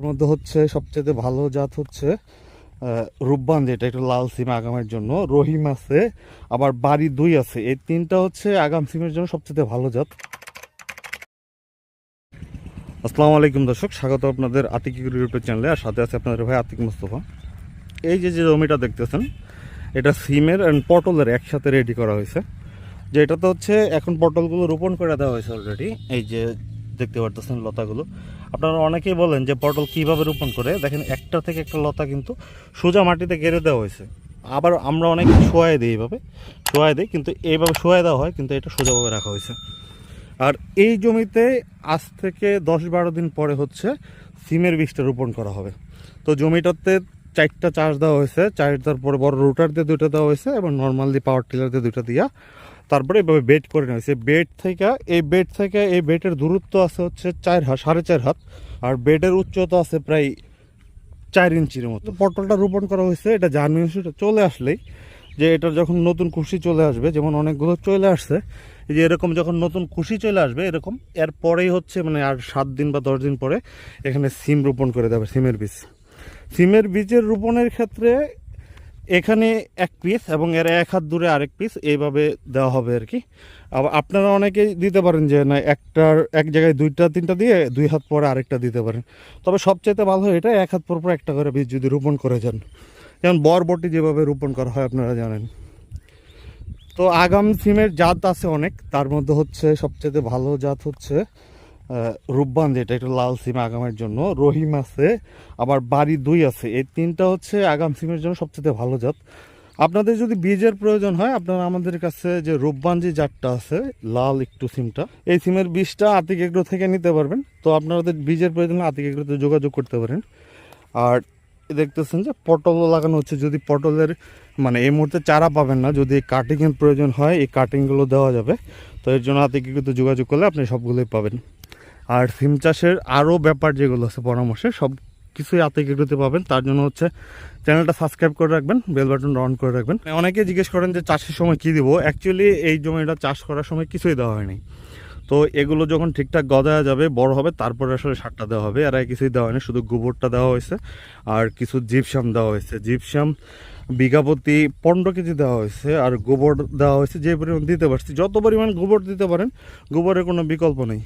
এর মধ্যে হচ্ছে সবচেয়ে ভালো জাত হচ্ছে রূপবান যেটা একটু লাল সিম আগামের জন্য। রহিম আছে, আবার বাড়ি দুই আছে। এই তিনটা হচ্ছে আগাম সিমের জন্য সবচেয়ে ভালো জাত। আসসালামু আলাইকুম দর্শক, স্বাগত আপনাদের আতিক ইউটিউব চ্যানেলে, আর সাথে আছে আপনাদের ভাই আতিক মুস্তফা। এই যে যে জমিটা দেখতেছেন, এটা সিমের অ্যান্ড পটলের একসাথে রেডি করা হয়েছে। যে এটাতে হচ্ছে, এখন পটলগুলো রোপণ করে দেওয়া হয়েছে অলরেডি এই যে দেখতে পারতেছেন লতাগুলো। আপনারা অনেকেই বলেন যে পটল কীভাবে রোপণ করে। দেখেন, একটা থেকে একটা লতা কিন্তু সোজা মাটিতে গেড়ে দেওয়া হয়েছে। আবার আমরা অনেক শোয়াই দিই এইভাবে, শোয়াই দিই, কিন্তু এইভাবে শোয়াই দেওয়া হয়, কিন্তু এটা সোজাভাবে রাখা হয়েছে। আর এই জমিতে আজ থেকে দশ বারো দিন পরে হচ্ছে সিমের বীজটা রোপণ করা হবে। তো জমিটাতে চারটা চাষ দেওয়া হয়েছে। চারটার পরে বড় রোটার দিয়ে দুইটা দেওয়া হয়েছে এবং নর্মালি পাওয়ার টিলার দিয়ে দুইটা দিয়া তারপরে এভাবে বেড করে নেওয়া হয়েছে। বেড থেকে, এই বেড থেকে এই বেডের দূরত্ব আছে হচ্ছে চার হাত, সাড়ে চার হাত। আর বেডের উচ্চতা আছে প্রায় চার ইঞ্চির মতো। পটলটা রোপণ করা হয়েছে, এটা জার্মিনেশনটা চলে আসলেই। যে এটা যখন নতুন কুশি চলে আসবে, যেমন অনেকগুলো চলে আসছে যে এরকম যখন নতুন কুশি চলে আসবে, এরকম, এর পরেই হচ্ছে মানে আর সাত দিন বা দশ দিন পরে এখানে সিম রোপণ করে দেবে সিমের বীজ। সিমের বীজের রোপণের ক্ষেত্রে এখানে এক পিস এবং এর এক হাত দূরে আরেক পিস এইভাবে দেওয়া হবে আর কি। আবার আপনারা অনেকেই দিতে পারেন যে না, একটার এক জায়গায় দুইটা, তিনটা দিয়ে দুই হাত পরে আরেকটা দিতে পারেন। তবে সবচেয়ে ভালো এটা এক হাত পর পর একটা করে বীজ যদি রোপণ করে যান। যেমন বরবটি যেভাবে রোপণ করা হয় আপনারা জানেন। তো আগাম সিমের জাত আছে অনেক, তার মধ্যে হচ্ছে সবচেয়ে ভালো জাত হচ্ছে রূপবান যেটা, একটু লাল সিম আগামের জন্য, রহিম আছে, আবার বাড়ি দুই আছে। এই তিনটা হচ্ছে আগাম সিমের জন্য সবচেয়ে ভালো জাত। আপনাদের যদি বীজের প্রয়োজন হয়, আপনারা আমাদের কাছে যে রূপবান যে জাতটা আছে, লাল একটু সিমটা, এই সিমের বীজটা আতিক এগ্রো থেকে নিতে পারবেন। তো আপনাদের বীজের প্রয়োজন আতিক এগ্রোতে যোগাযোগ করতে পারেন। আর দেখতেছেন যে পটল লাগানো হচ্ছে। যদি পটলের মানে এই মুহূর্তে চারা পাবেন না, যদি কাটিংয়ের প্রয়োজন হয়, এই কাটিংগুলো দেওয়া যাবে। তো এর জন্য আতিক এগ্রোতে যোগাযোগ করলে আপনি সবগুলোই পাবেন। আর সিম চাষের আরও ব্যাপার যেগুলো আছে পরামর্শে, সব কিছুই আতিক এগ্রোতে পাবেন। তার জন্য হচ্ছে চ্যানেলটা সাবস্ক্রাইব করে রাখবেন বেল বাটনটা অন করে রাখবেন। অনেকে জিজ্ঞেস করেন যে চাষের সময় কী দিব? অ্যাকচুয়ালি এই জমিটা চাষ করার সময় কিছুই দেওয়া হয়নি। তো এগুলো যখন ঠিকঠাক গজায়া যাবে, বড় হবে, তারপরে আসলে সারটা দেওয়া হবে। আর কিছুই দেওয়া হয়নি, শুধু গোবরটা দেওয়া হয়েছে আর কিছু জিপসাম দেওয়া হয়েছে। জিপসাম বিঘা প্রতি পনেরো কেজি দেওয়া হয়েছে আর গোবর দেওয়া হয়েছে, যে পরিমাণ দিতে পারছি। যত পরিমাণ গোবর দিতে পারেন, গোবরের কোনো বিকল্প নেই।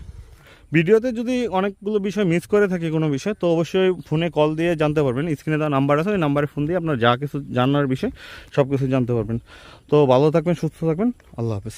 ভিডিওতে যদি অনেকগুলো বিষয় মিস করে থাকে কোনো বিষয়, তো অবশ্যই ফোনে কল দিয়ে জানতে পারবেন। স্ক্রিনে দেওয়া নাম্বার আছে, ওই নাম্বারে ফোন দিয়ে আপনার যা কিছু জানার বিষয় সব কিছু জানতে পারবেন। তো ভালো থাকবেন, সুস্থ থাকবেন। আল্লাহ হাফেজ।